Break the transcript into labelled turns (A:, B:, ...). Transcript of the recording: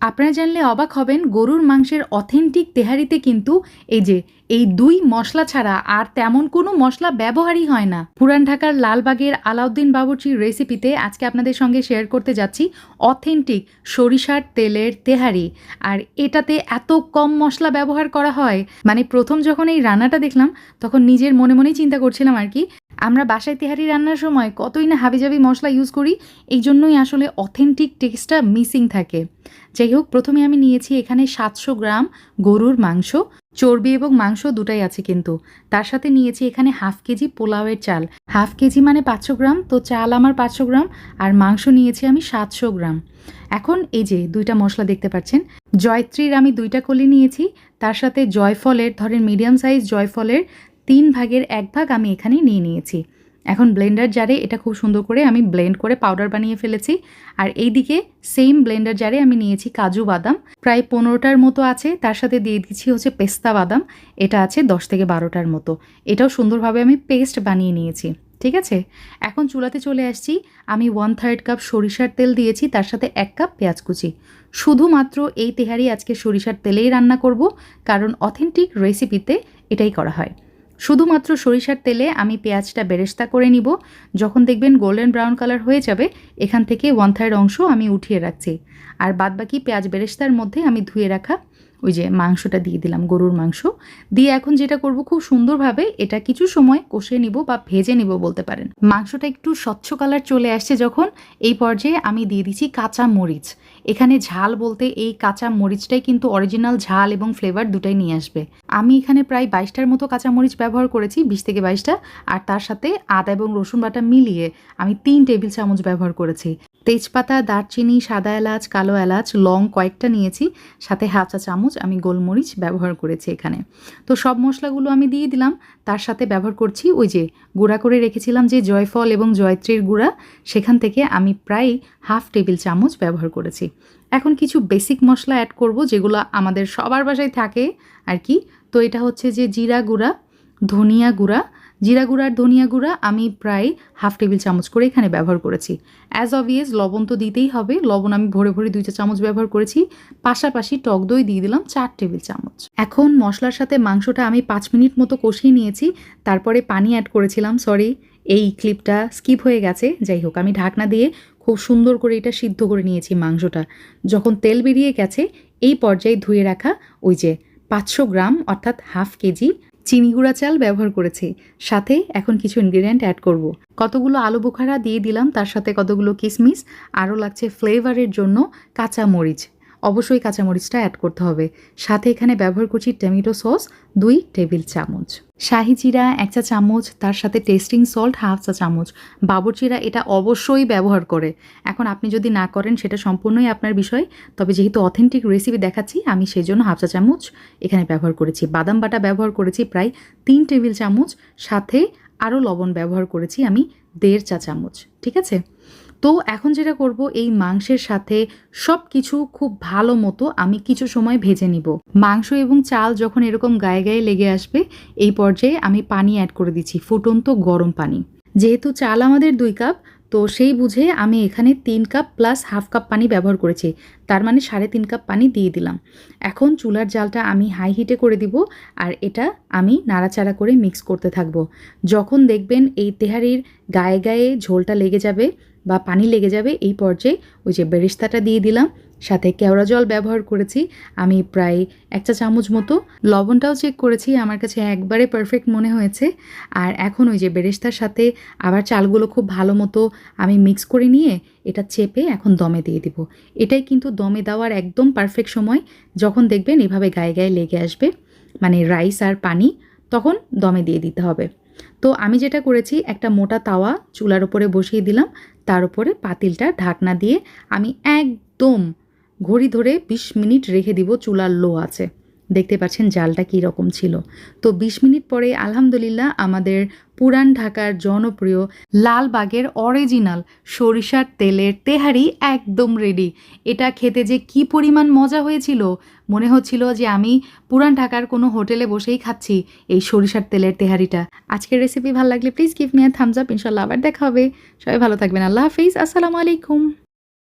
A: আপনারা জানলে অবাক হবেন, গরুর মাংসের অথেন্টিক তেহারিতে কিন্তু এই যে, এই দুই মশলা ছাড়া আর তেমন কোনো মশলা ব্যবহারই হয় না। পুরান ঢাকার লালবাগের আলাউদ্দিন বাবুর্চির রেসিপিতে আজকে আপনাদের সঙ্গে শেয়ার করতে যাচ্ছি অথেন্টিক সরিষার তেলের তেহারি। আর এটাতে এত কম মশলা ব্যবহার করা হয় মানে প্রথম যখন এই রান্নাটা দেখলাম, তখন নিজের মনে মনেই চিন্তা করছিলাম আর কি আমরা বাসায় তেহারি রান্নার সময় কতই না হাবিজাবি মশলা ইউজ করি, এই জন্যই আসলে অথেন্টিক টেস্টটা মিসিং থাকে। যাই হোক, প্রথমে আমি নিয়েছি এখানে সাতশো গ্রাম গরুর মাংস। চর্বি এবং মাংস দুটাই আছে কিন্তু। তার সাথে নিয়েছি এখানে হাফ কেজি পোলাওয়ের চাল। হাফ কেজি মানে পাঁচশো গ্রাম, তো চাল আমার পাঁচশো গ্রাম, আর মাংস নিয়েছি আমি সাতশো গ্রাম। এখন এই যে দুইটা মশলা দেখতে পাচ্ছেন, জয়ত্রীর আমি দুইটা কলি নিয়েছি। তার সাথে জয়ফলের, ধরেন মিডিয়াম সাইজ জয়ফলের তিন ভাগের এক ভাগ আমি এখানে নিয়ে নিয়েছি। এখন ব্লেন্ডার জারে এটা খুব সুন্দর করে আমি ব্লেন্ড করে পাউডার বানিয়ে ফেলেছি। আর এইদিকে সেম ব্লেন্ডার জারে আমি নিয়েছি কাজু বাদাম। প্রায় পনেরোটার মতো আছে, তার সাথে দিয়ে দিচ্ছি হচ্ছে পেস্তা বাদাম। এটা আছে দশ থেকে বারোটার মতো। এটাও সুন্দরভাবে আমি পেস্ট বানিয়ে নিয়েছি, ঠিক আছে? এখন চুলাতে চলে আসছি। আমি ওয়ান থার্ড কাপ সরিষার তেল দিয়েছি, তার সাথে এক কাপ পেঁয়াজ কুচি। শুধুমাত্র এই তেহারি আজকে সরিষার তেলেই রান্না করব, কারণ অথেন্টিক রেসিপিতে এটাই করা হয়। শুধুমাত্র সরিষার তেলে আমি পেঁয়াজটা বেরেস্তা করে নিব। যখন দেখবেন গোল্ডেন ব্রাউন কালার হয়ে যাবে, এখান থেকে ওয়ান থার্ড অংশ আমি উঠিয়ে রাখছি। আর বাদবাকি পেঁয়াজ বেরেস্তার মধ্যে আমি ধুয়ে রাখা ওই যে মাংসটা দিয়ে দিলাম, গরুর মাংস। দিয়ে এখন যেটা করব খুব সুন্দরভাবে এটা কিছু সময় কষে নিব বা ভেজে নিব বলতে পারেন। মাংসটা একটু স্বচ্ছ কালার চলে আসছে যখন এই পর্যায়ে আমি দিয়ে দিচ্ছি কাঁচা মরিচ। এখানে ঝাল বলতে এই কাঁচা মরিচটাই কিন্তু অরিজিনাল ঝাল এবং ফ্লেভার দুটাই নিয়ে আসবে। আমি এখানে প্রায় বাইশটার মতো কাঁচা মরিচ ব্যবহার করেছি, বিশ থেকে বাইশটা। আর তার সাথে আদা এবং রসুন বাটা মিলিয়ে আমি তিন টেবিল চামচ ব্যবহার করেছি। তেজপাতা, দারচিনি, সাদা এলাচ, কালো এলাচ, লং কয়েকটা নিয়েছি, সাথে হাফ চা চামচ আমি গোলমরিচ ব্যবহার করেছি এখানে। তো সব মশলাগুলো আমি দিয়ে দিলাম, তার সাথে ব্যবহার করছি ওই যে গুঁড়া করে রেখেছিলাম যে জয়ফল এবং জয়ত্রীর গুঁড়া, সেখান থেকে আমি প্রায় হাফ টেবিল চামচ ব্যবহার করেছি। এখন কিছু বেসিক মশলা অ্যাড করব যেগুলো আমাদের সবার বাসায় থাকে আর কি। তো এটা হচ্ছে যে জিরা গুঁড়া, ধনিয়া গুঁড়া জিরা গুঁড়া আর ধনিয়া গুঁড়া আমি প্রায় হাফ টেবিল চামচ করে এখানে ব্যবহার করেছি। অ্যাজ অবভিয়াস লবণ তো দিতেই হবে। লবণ আমি ভরে ভরে দুইটা চামচ ব্যবহার করেছি। পাশাপাশি টক দই দিয়ে দিলাম চার টেবিল চামচ। এখন মশলার সাথে মাংসটা আমি পাঁচ মিনিট মতো কষিয়ে নিয়েছি। তারপরে পানি অ্যাড করেছিলাম সরি এই ক্লিপটা স্কিপ হয়ে গেছে। যাই হোক, আমি ঢাকনা দিয়ে খুব সুন্দর করে এটা সিদ্ধ করে নিয়েছি মাংসটা। যখন তেল বেরিয়ে গেছে, এই পর্যায়ে ধুয়ে রাখা ওই যে পাঁচশো গ্রাম, অর্থাৎ হাফ কেজি চিনি গুঁড়া চাল ব্যবহার করেছি সাথে এখন কিছু ইনগ্রিডিয়েন্ট অ্যাড করব। কতগুলো আলু বোখারা দিয়ে দিলাম, তার সাথে কতগুলো কিশমিশ আরও লাগছে ফ্লেভারের জন্য কাঁচা মরিচ অবশ্যই কাঁচামরিচটা অ্যাড করতে হবে। সাথে এখানে ব্যবহার করছি টমেটো সস দুই টেবিল চামচ। শাহি জিরা এক চা চামচ, তার সাথে টেস্টিং সল্ট হাফ চা চামচ। বাবরচিরা এটা অবশ্যই ব্যবহার করে। এখন আপনি যদি না করেন, সেটা সম্পূর্ণই আপনার বিষয়। তবে যেহেতু অথেন্টিক রেসিপি দেখাচ্ছি, আমি সেই জন্য হাফ চা চামচ এখানে ব্যবহার করেছি। বাদাম বাটা ব্যবহার করেছি প্রায় তিন টেবিল চামচ। সাথে আরও লবণ ব্যবহার করেছি আমি দেড় চা চামচ, ঠিক আছে? তো এখন যেটা করব, এই মাংসের সাথে সব কিছু খুব ভালো মতো আমি কিছু সময় ভেজে নিব। মাংস এবং চাল যখন এরকম গায়ে গায়ে লেগে আসবে, এই পর্যায়ে আমি পানি অ্যাড করে দিচ্ছি, ফুটন্ত গরম পানি। যেহেতু চাল আমাদের দুই কাপ তো সেই বুঝে আমি এখানে তিন কাপ প্লাস হাফ কাপ পানি ব্যবহার করেছি। তার মানে সাড়ে তিন কাপ পানি দিয়ে দিলাম। এখন চুলার জালটা আমি হাই হিটে করে দিব আর এটা আমি নাড়াচাড়া করে মিক্স করতে থাকব। যখন দেখবেন এই তেহারির গায়ে গায়ে ঝোলটা লেগে যাবে বা পানি লেগে যাবে এই পর্যায়ে ওই যে বেরিস্তাটা দিয়ে দিলাম। সাথে কেওড়া জল ব্যবহার করেছি। আমি প্রায় এক চা চামচ মতো লবণটাও চেক করেছি। আমার কাছে একবারে পারফেক্ট মনে হয়েছে। আর এখন ওই যে বেরেস্তার সাথে আবার চালগুলো খুব ভালো মতো আমি মিক্স করে নিয়ে এটা চেপে এখন দমে দিয়ে দিব। এটাই কিন্তু দমে দেওয়ার একদম পারফেক্ট সময়। যখন দেখবেন এভাবে গায়ে গায়ে লেগে আসবে মানে রাইস আর পানি, তখন দমে দিয়ে দিতে হবে। তো আমি যেটা করেছি, একটা মোটা তাওয়া চুলার ওপরে বসিয়ে দিলাম। তার উপরে পাতিলটা ঢাকনা দিয়ে আমি একদম ঘড়ি ধরে বিশ মিনিট রেখে দিব চুলার লো আছে। দেখতে পাচ্ছেন জালটা কী রকম ছিল। তো বিশ মিনিট পরে আলহামদুলিল্লাহ আমাদের পুরান ঢাকার জনপ্রিয় লালবাগের অরিজিনাল সরিষার তেলের তেহারি একদম রেডি এটা খেতে যে কি পরিমাণ মজা হয়েছিল, মনে হচ্ছিল যে আমি পুরান ঢাকার কোনো হোটেলে বসেই খাচ্ছি এই সরিষার তেলের তেহারিটা। আজকের রেসিপি ভালো লাগলে please give me a thumbs up ইনশাল্লাহ আবার দেখা হবে। সবাই ভালো থাকবেন, আল্লাহ হাফিজ, আসসালামু আলাইকুম।